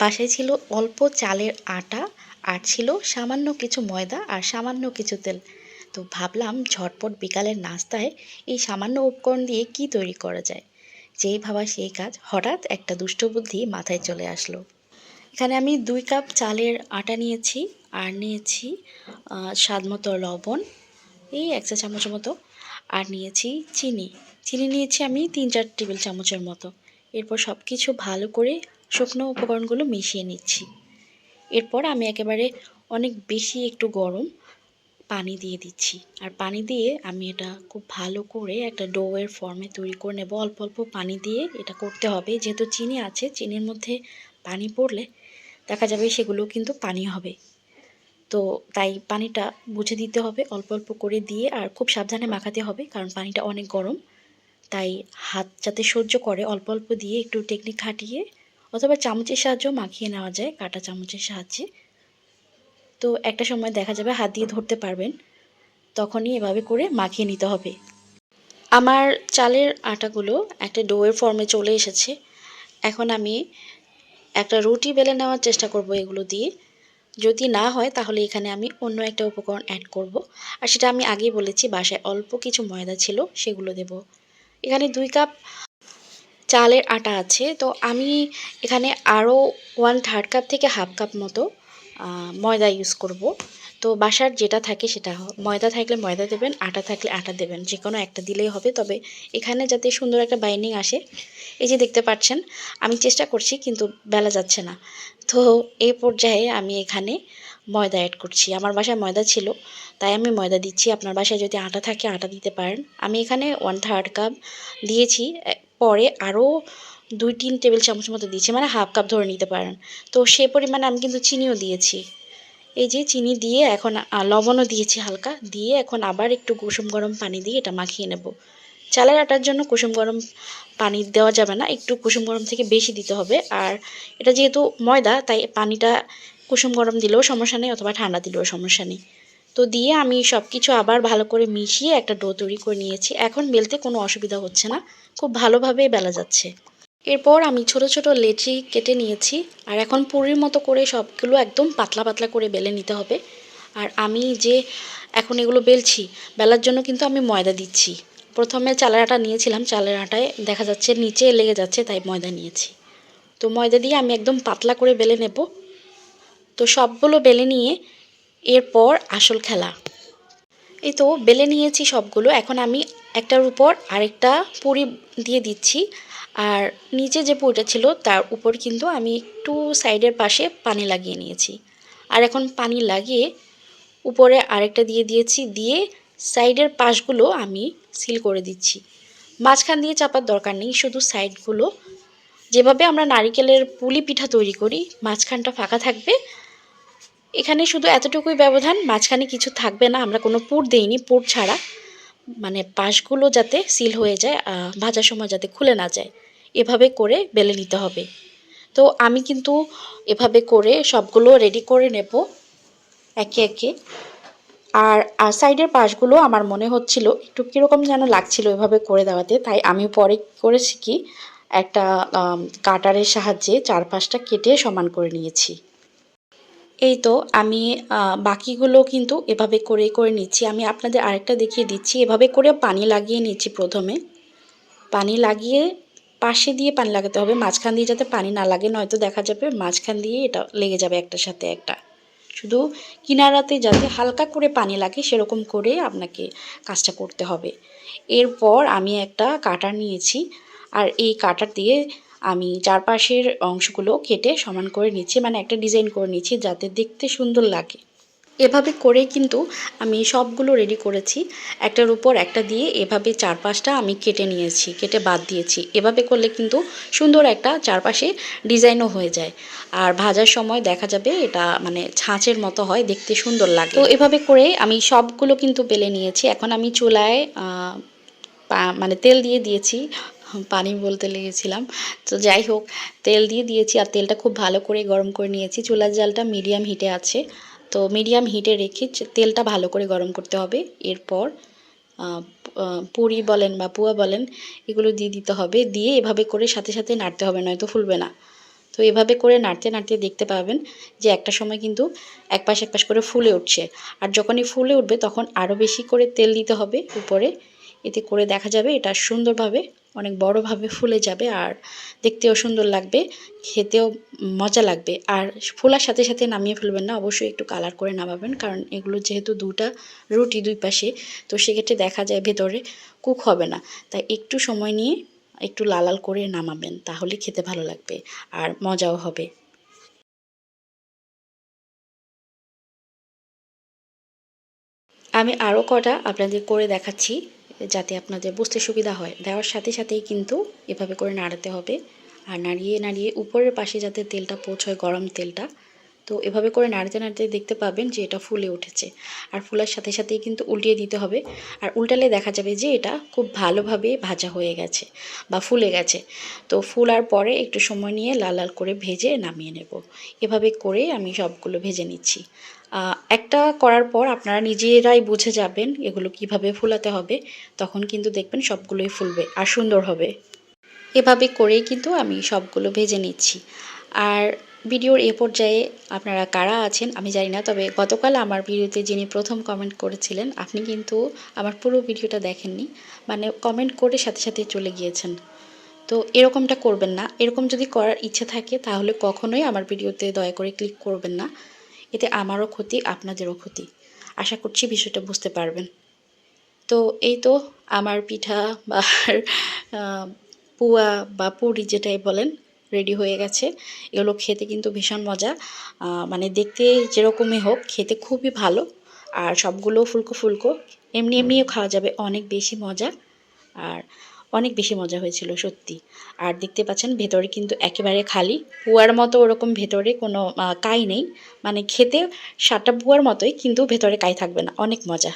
বাসায় ছিল অল্প চালের আটা আর ছিল সামান্য কিছু ময়দা আর সামান্য কিছু তেল। তো ভাবলাম ঝটপট বিকালের নাস্তায় এই সামান্য উপকরণ দিয়ে কি তৈরি করা যায়? যেই ভাবা সেই কাজ হঠাৎ একটা দুষ্ট বুদ্ধি মাথায় চলে আসলো। এখানে আমি দুই কাপ চালের আটা নিয়েছি আর নিয়েছি স্বাদ মতো লবণ, এই এক চা চামচের মতো, আর নিয়েছি চিনি। চিনি নিয়েছি আমি তিন চার টেবিল চামচের মতো। এরপর সব কিছু ভালো করে শুকনো উপকরণগুলো মিশিয়ে নিচ্ছি। এরপর আমি একেবারে অনেক বেশি একটু গরম পানি দিয়ে দিচ্ছি। আর পানি দিয়ে আমি এটা খুব ভালো করে একটা ডোয়ের ফর্মে তৈরি করে নেব। অল্প অল্প পানি দিয়ে এটা করতে হবে। যেহেতু চিনি আছে, চিনির মধ্যে পানি পড়লে দেখা যাবে সেগুলো কিন্তু পানি হবে। তো তাই পানিটা বুঝে দিতে হবে, অল্প অল্প করে দিয়ে আর খুব সাবধানে মাখাতে হবে কারণ পানিটা অনেক গরম। তাই হাত যাতে সহ্য করে, অল্প অল্প দিয়ে একটু টেকনিক খাটিয়ে অথবা চামচের সাহায্যেও মাখিয়ে নেওয়া যায়, কাঁটা চামচের সাহায্যে। তো একটা সময় দেখা যাবে হাত দিয়ে ধরতে পারবেন, তখনই এভাবে করে মাখিয়ে নিতে হবে। আমার চালের আটাগুলো একটা ডোয়ের ফর্মে চলে এসেছে। এখন আমি একটা রুটি বেলে নেওয়ার চেষ্টা করব এগুলো দিয়ে। যদি না হয়, তাহলে এখানে আমি অন্য একটা উপকরণ অ্যাড করব। আর সেটা আমি আগেই বলেছি, বাসায় অল্প কিছু ময়দা ছিল, সেগুলো দেব। এখানে দুই কাপ চালের আটা আছে। তো আমি এখানে আরও ওয়ান থার্ড কাপ থেকে হাফ কাপ মতো ময়দা ইউজ করব। তো বাসার যেটা থাকে সেটা ময়দা থাকলে ময়দা দেবেন, আটা থাকলে আটা দেবেন। যে কোনো একটা দিলেই হবে। তবে এখানে যাতে সুন্দর একটা বাইন্ডিং আসে, এই যে দেখতে পাচ্ছেন, আমি চেষ্টা করছি কিন্তু বেলা যাচ্ছে না। তো এই পর্যায়ে আমি এখানে ময়দা অ্যাড করছি। আমার বাসায় ময়দা ছিল, তাই আমি ময়দা দিচ্ছি। আপনার বাসায় যদি আটা থাকে, আটা দিতে পারেন। আমি এখানে ওয়ান থার্ড কাপ দিয়েছি পরে আরও দুই তিন টেবিল চামচ মতো দিয়েছি মানে হাফ কাপ ধরে নিতে পারেন। তো সে পরিমাণে আমি কিন্তু চিনিও দিয়েছি। এই যে চিনি দিয়ে এখন লবণও দিয়েছি হালকা, দিয়ে এখন আবার একটু কুসুম গরম পানি দিয়ে এটা মাখিয়ে নেব। চালের আটার জন্য কুসুম গরম পানি দেওয়া যাবে না, একটু কুসুম গরম থেকে বেশি দিতে হবে। আর এটা যেহেতু ময়দা, তাই পানিটা কুসুম গরম দিলেও সমস্যা নেই, অথবা ঠান্ডা দিলেও সমস্যা নেই। তো দিয়ে আমি সব কিছু আবার ভালো করে মিশিয়ে একটা ডো তৈরি করে নিয়েছি। এখন বেলতে কোনো অসুবিধা হচ্ছে না। খুব ভালোভাবেই বেলা যাচ্ছে। এরপর আমি ছোট ছোট লেচি কেটে নিয়েছি আর এখন পুরীর মতো করে সবগুলো একদম পাতলা পাতলা করে বেলে নিতে হবে। আর আমি যে এখন এগুলো বেলছি, বেলার জন্য কিন্তু আমি ময়দা দিচ্ছি। প্রথমে চালের আটা নিয়েছিলাম, চালের আটায় দেখা যাচ্ছে নিচে লেগে যাচ্ছে, তাই ময়দা নিয়েছি। তো ময়দা দিয়ে আমি একদম পাতলা করে বেলে নেব। তো সবগুলো বেলে নিয়ে এরপর আসল খেলা। এই তো বেলে নিয়েছি সবগুলো, এখন আমি একটার উপর আরেকটা পুরি দিয়ে দিচ্ছি। আর নিচে যে পুরিটা ছিল, তার উপর কিন্তু আমি একটু সাইডের পাশে পানি লাগিয়ে নিয়েছি। আর এখন পানি লাগিয়ে উপরে আরেকটা দিয়ে দিয়েছি, দিয়ে সাইডের পাশগুলো আমি সিল করে দিচ্ছি। মাঝখান দিয়ে চাপার দরকার নেই, শুধু সাইডগুলো। যেভাবে আমরা নারিকেলের পুলি পিঠা তৈরি করি, মাঝখানটা ফাঁকা থাকবে। এখানে শুধু এতটুকুই ব্যবধান, মাঝখানে কিছু থাকবে না, আমরা কোনো পুর দেইনি, পুর ছাড়া। মানে পাশগুলো যাতে সিল হয়ে যায় ভাজার সময় যাতে খুলে না যায়, এভাবে করে বেলে নিতে হবে। তো আমি কিন্তু এভাবে করে সবগুলো রেডি করে নেব একে একে। আর আর সাইডের পাশগুলো আমার মনে হচ্ছিল, একটু কীরকম যেন লাগছিল এভাবে করে দেওয়াতে, তাই আমি পরে করেছি কি, একটা কাটারের সাহায্যে চারপাশটা কেটে সমান করে নিয়েছি। এই তো আমি বাকিগুলো কিন্তু এভাবে করে করে নিচ্ছি। আমি আপনাদের আরেকটা দেখিয়ে দিচ্ছি। এভাবে করে পানি লাগিয়ে নিচ্ছি প্রথমে। পানি লাগিয়ে পাশে দিয়ে পানি লাগাতে হবে। মাঝখান দিয়ে যাতে পানি না লাগে, নয়তো দেখা যাবে মাঝখান দিয়ে এটা লেগে যাবে একটার সাথে একটা। শুধু কিনারাতে যাতে হালকা করে পানি লাগে, সেরকম করে আপনাকে কাজটা করতে হবে। এরপর আমি একটা কাটার নিয়েছি। আর এই কাটার দিয়ে আমি চারপাশের অংশগুলো কেটে সমান করে নিচ্ছি মানে একটা ডিজাইন করে নিচ্ছি যাতে দেখতে সুন্দর লাগে। এভাবে করে কিন্তু আমি সবগুলো রেডি করেছি। একটার উপর একটা দিয়ে এভাবে চারপাশটা আমি কেটে নিয়েছি, কেটে বাদ দিয়েছি। এভাবে করলে কিন্তু সুন্দর একটা চারপাশে ডিজাইনও হয়ে যায়। আর ভাজার সময় দেখা যাবে এটা মানে ছাঁচের মতো হয়, দেখতে সুন্দর লাগে। তো এভাবে করে আমি সবগুলো কিন্তু বেলে নিয়েছি। এখন আমি চুলায় মানে তেল দিয়ে দিয়েছি। পানি বলতে লেগেছিলাম। তো যাই হোক, তেল দিয়ে দিয়েছি আর তেলটা খুব ভালো করে গরম করে নিয়েছি। চুলার জালটা মিডিয়াম হিটে আছে। তো মিডিয়াম হিটে রেখে তেলটা ভালো করে গরম করতে হবে। এরপর পুরি বলেন বা পুয়া বলেন, এগুলো দিয়ে দিতে হবে। দিয়ে এভাবে করে সাথে সাথে নাড়তে হবে, নয়তো ফুলবে না। তো এভাবে করে নাড়তে নাড়তে দেখতে পাবেন যে একটা সময় কিন্তু এক পাশ এক পাশ করে ফুলে উঠছে। আর যখনই ফুলে উঠবে তখন আরও বেশি করে তেল দিতে হবে উপরে। এতে করে দেখা যাবে এটা সুন্দরভাবে অনেক বড়োভাবে ফুলে যাবে আর দেখতেও সুন্দর লাগবে, খেতেও মজা লাগবে। আর ফোলার সাথে সাথে নামিয়ে ফেলবেন না, অবশ্যই একটু কালার করে নামাবেন, কারণ এগুলো যেহেতু দুটা রুটি দুই পাশে, তো সেক্ষেত্রে দেখা যায় ভেতরে কুক হবে না। তাই একটু সময় নিয়ে একটু লাল লাল করে নামাবেন, তাহলে খেতে ভালো লাগবে আর মজাও হবে। আমি আরও কটা আপনাদের করে দেখাচ্ছি। যাতে আপনাদের বুঝতে সুবিধা হয়। দেওয়ার সাথে সাথেই কিন্তু এভাবে করে নাড়াতে হবে। আর নাড়িয়ে নাড়িয়ে উপরের পাশে যাতে তেলটা পৌঁছয়, গরম তেলটা তো এভাবে করে নাড়তে নাড়তে দেখতে পাবেন যে এটা ফুলে উঠেছে। আর ফুলার সাথে সাথেই কিন্তু উল্টিয়ে দিতে হবে। আর উল্টালে দেখা যাবে যে এটা খুব ভালোভাবে ভাজা হয়ে গেছে বা ফুলে গেছে। তো ফুলার পরে একটু সময় নিয়ে লাল লাল করে ভেজে নামিয়ে নেব। এভাবে করে আমি সবগুলো ভেজে নিচ্ছি। একটা করার পর আপনারা নিজেরাই বুঝে যাবেন এগুলো কীভাবে ফুলাতে হবে। তখন কিন্তু দেখবেন সবগুলোই ফুলবে আর সুন্দর হবে। এভাবে করেই কিন্তু আমি সবগুলো ভেজে নিচ্ছি। আর ভিডিওর এ পর্যায়ে আপনারা কারা আছেন আমি জানি না, তবে গতকাল আমার ভিডিওতে যিনি প্রথম কমেন্ট করেছিলেন, আপনি কিন্তু আমার পুরো ভিডিওটা দেখেননি মানে কমেন্ট করে সাথে সাথে চলে গিয়েছেন। তো এরকমটা করবেন না, এরকম যদি করার ইচ্ছে থাকে তাহলে কখনোই আমার ভিডিওতে দয়া করে ক্লিক করবেন না, এতে আমারও ক্ষতি, আপনাদেরও ক্ষতি। আশা করছি বিষয়টা বুঝতে পারবেন। তো এই তো আমার পিঠা বা পুয়া বা পুরি যেটাই বলেন রেডি হয়ে গেছে। এগুলো খেতে কিন্তু ভীষণ মজা। মানে দেখতে যেরকমই হোক, খেতে খুবই ভালো। আর সবগুলো ফুলকো ফুলকো। এমনি এমনিও খাওয়া যাবে, অনেক বেশি মজা। আর অনেক বেশি মজা হয়েছিল, সত্যি। আর দেখতে পাচ্ছেন, ভেতরে কিন্তু একেবারে খালি। পুয়ার মতো ওরকম ভেতরে কোনো কাই নেই। মানে খেতে সাতটা পুয়ার মতোই, কিন্তু ভেতরে কাই থাকবে না। অনেক মজা।